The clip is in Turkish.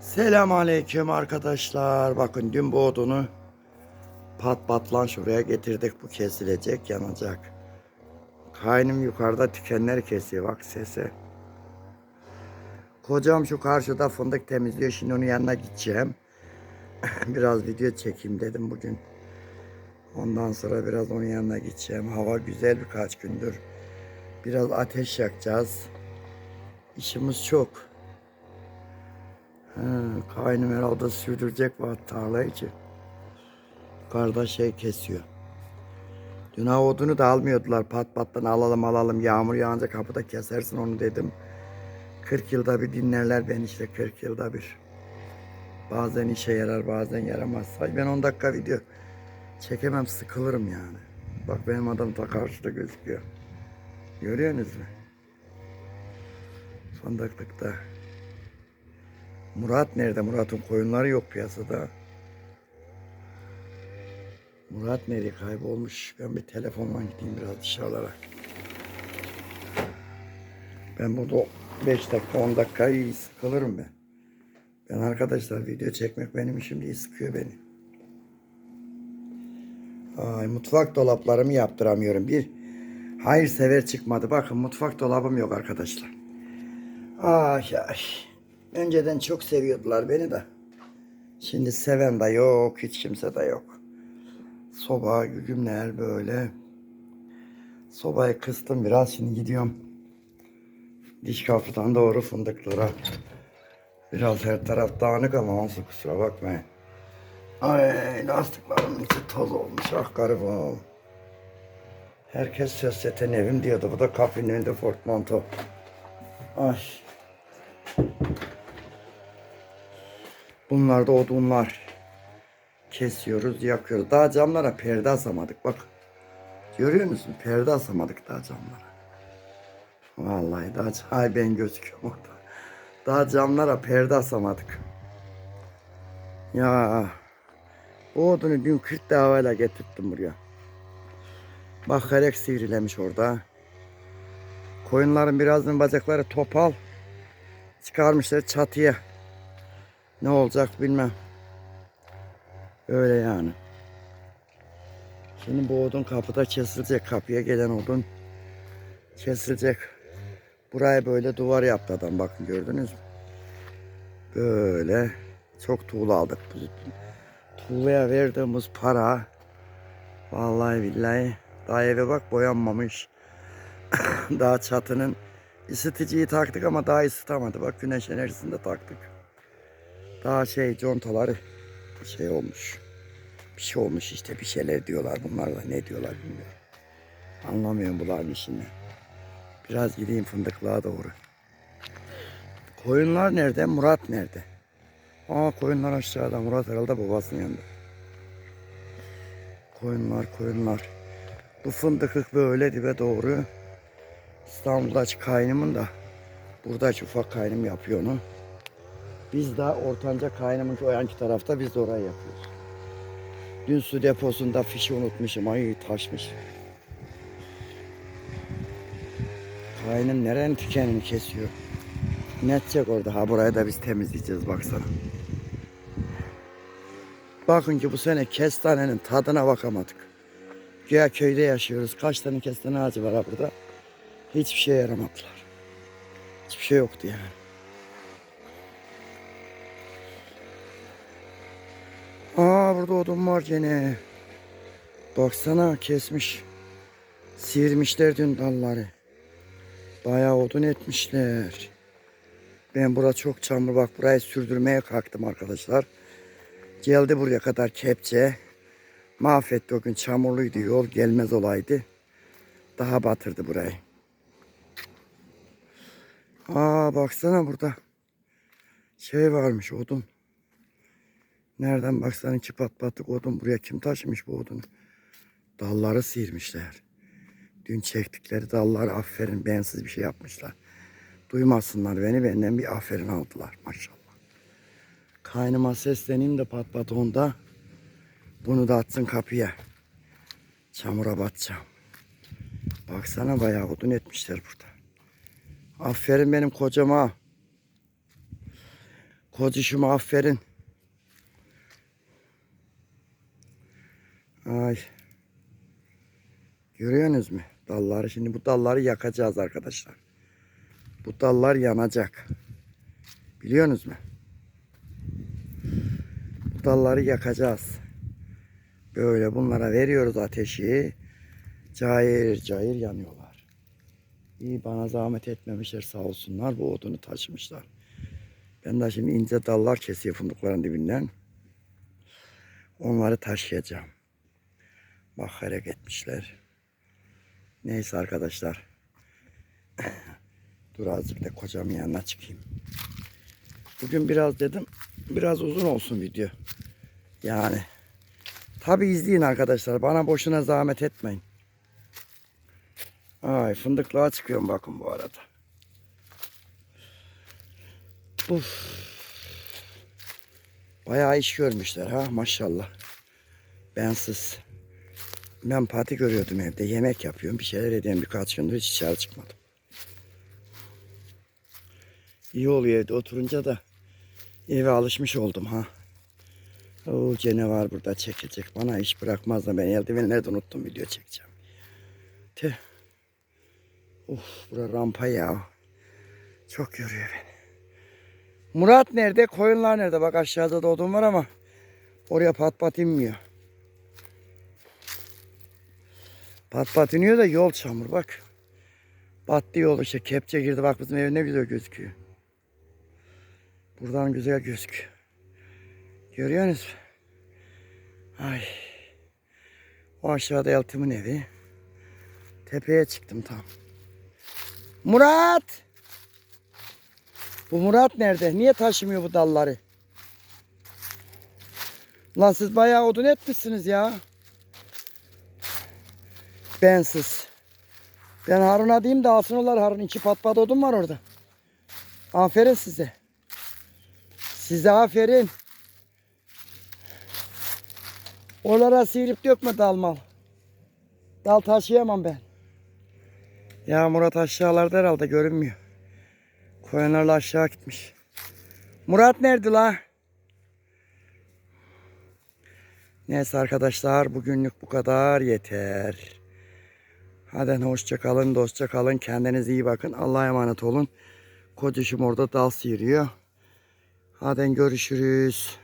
Selam aleyküm arkadaşlar. Bakın dün bu odunu pat patlan şuraya getirdik. Bu kesilecek, yanacak. Kaynım yukarıda tükenler kesiyor. Bak sese. Kocam şu karşıda fındık temizliyor. Şimdi onun yanına gideceğim. biraz video çekeyim dedim bugün. Ondan sonra biraz onun yanına gideceğim. Hava güzel birkaç gündür. Biraz ateş yakacağız. İşimiz çok. Kaynım herhalde sürdürecek var tarlayı ki. Yukarıda şey kesiyor. Dün ha odunu da almıyordular. Pat pattan alalım alalım. Yağmur yağınca kapıda kesersin onu dedim. 40 yılda bir dinlerler beni işte 40 yılda bir. Bazen işe yarar bazen yaramaz. Ben 10 dakika video çekemem sıkılırım yani. Bak benim adam da karşıda gözüküyor. Görüyorsunuz mu? Fındıklıkta. Murat nerede? Murat'ın koyunları yok piyasada. Murat nereye kaybolmuş? Ben bir telefonla gideyim biraz dışarılara. Ben burada 5 dakika 10 dakika iyi sıkılırım ben. Ben arkadaşlar video çekmek benim işim değil sıkıyor beni. Ay mutfak dolaplarımı yaptıramıyorum. Bir hayırsever çıkmadı. Bakın mutfak dolabım yok arkadaşlar. Ay ay. Önceden çok seviyordular beni de. Şimdi seven de yok, hiç kimse de yok. Soba, gügümler böyle. Sobayı kıstım biraz, şimdi gidiyorum. Diş kapıdan doğru fındıklara. Biraz her taraf dağınık ama olsun kusura bakmayın. Ay lastiklerim içi toz olmuş, ah garibim. Herkes sosyeten evim diyordu, bu da kapının önünde portmanto. Ay. Bunlar da odunlar. Kesiyoruz, yakıyoruz. Daha camlara perde asamadık bak. Görüyor musun? Perde asamadık daha camlara. Vallahi daha ay ben gözüküyorum orada. Daha camlara perde asamadık. Ya bu odunu dün 40 davayla getirttim buraya. Bak herek sivrilemiş orada. Koyunların birazının bacakları topal. Çıkarmışlar çatıya. Ne olacak bilmem. Öyle yani. Şimdi bu odun kapıda kesilecek. Kapıya gelen odun kesilecek. Buraya böyle duvar yaptı adam. Bakın gördünüz mü? Böyle çok tuğla aldık. Tuğlaya verdiğimiz para vallahi billahi daha eve bak boyanmamış. daha çatının ısıtıcıyı taktık ama daha ısıtamadı. Bak güneş enerjisini de taktık. Daha şey contaları şey olmuş. Bir şey olmuş işte bir şeyler diyorlar bunlar da ne diyorlar bilmiyorum. Anlamıyorum bunların işini. Biraz gideyim fındıklığa doğru. Koyunlar nerede? Murat nerede? Aa koyunlar aşağıda. Murat herhalde babasının yanında. Koyunlar koyunlar. Bu fındıklık böyle dibe doğru. İstanbul'daki kaynımın da buradaki ufak kaynım yapıyor onu. Biz de ortanca kaynımın o yanki tarafta biz de orayı yapıyoruz. Dün su deposunda fişi unutmuşum. Ay taşmış. Kaynım nerenin tükenini kesiyor. Ne edecek orada? Ha burayı da biz temizleyeceğiz baksana. Bakın ki bu sene kestanenin tadına bakamadık. Güya köyde yaşıyoruz. Kaç tane kestane ağacı var ha burada. Hiçbir şey yaramadılar. Hiçbir şey yoktu yani. Burada odun var gene. Baksana kesmiş. Sıyırmışlar dün dalları. Bayağı odun etmişler. Ben burada çok çamur bak burayı sürdürmeye kalktım arkadaşlar. Geldi buraya kadar kepçe. Mahvetti o gün çamurluydu yol gelmez olaydı. Daha batırdı burayı. Aa baksana burada. Şey varmış odun. Nereden baksan iki pat patlık odun. Buraya kim taşımış bu odunu? Dalları sıyırmışlar. Dün çektikleri dallar aferin bensiz bir şey yapmışlar. Duymasınlar beni benden bir aferin aldılar maşallah. Kaynıma sesleneyim de pat pat onda. Bunu da atsın kapıya. Çamura batacağım. Baksana bayağı odun etmişler burada. Aferin benim kocama. Kozuşum aferin. Ay. Görüyorsunuz mu? Dalları şimdi bu dalları yakacağız arkadaşlar. Bu dallar yanacak. Biliyorsunuz mu? Bu dalları yakacağız. Böyle bunlara veriyoruz ateşi. Cayır cayır yanıyorlar. İyi bana zahmet etmemişler sağ olsunlar. Bu odunu taşımışlar. Ben de şimdi ince dallar kesiyor fındıkların dibinden. Onları taşıyacağım. Bak hareket etmişler. Neyse arkadaşlar. Dur azıcık da kocamın yanına çıkayım. Bugün biraz dedim biraz uzun olsun video. Yani. Tabi izleyin arkadaşlar. Bana boşuna zahmet etmeyin. Ay fındıklığa çıkıyorum bakın bu arada. Uf. Bayağı iş görmüşler ha maşallah. Bensiz. Ben pati görüyordum evde. Yemek yapıyorum. Bir şeyler ediyorum. Birkaç gündür hiç dışarı çıkmadım. İyi oluyor evde oturunca da eve alışmış oldum ha. Oo gene var burada çekilecek. Bana iş bırakmaz da ben eldivenleri unuttum video çekeceğim. Tüh. Of bura rampa ya. Çok yoruyor beni. Murat nerede? Koyunlar nerede? Bak aşağıda da odun var ama oraya pat pat inmiyor. Pat pat iniyor da yol çamur bak. Battı yol işte kepçe girdi bak bizim ev ne güzel gözüküyor. Buradan güzel gözüküyor. Görüyor musunuz? Ay. O aşağıda Eltim'in evi. Tepeye çıktım tam. Murat! Bu Murat nerede? Niye taşımıyor bu dalları? Lan siz bayağı odun etmişsiniz ya. Bensiz. Ben Harun'a diyeyim de alsın onlar Harun. iki pat pat odun var orada. Aferin size. Size aferin. Oralara sıyırıp dökme dal mal. Dal taşıyamam ben. Ya Murat aşağılarda herhalde görünmüyor. Koyunlarla aşağı gitmiş. Murat nerede la? Neyse arkadaşlar bugünlük bu kadar yeter. Hadi hoşça kalın, dostça kalın. Kendinize iyi bakın. Allah'a emanet olun. Kocuşum orada dal sıyırıyor. Hadi görüşürüz.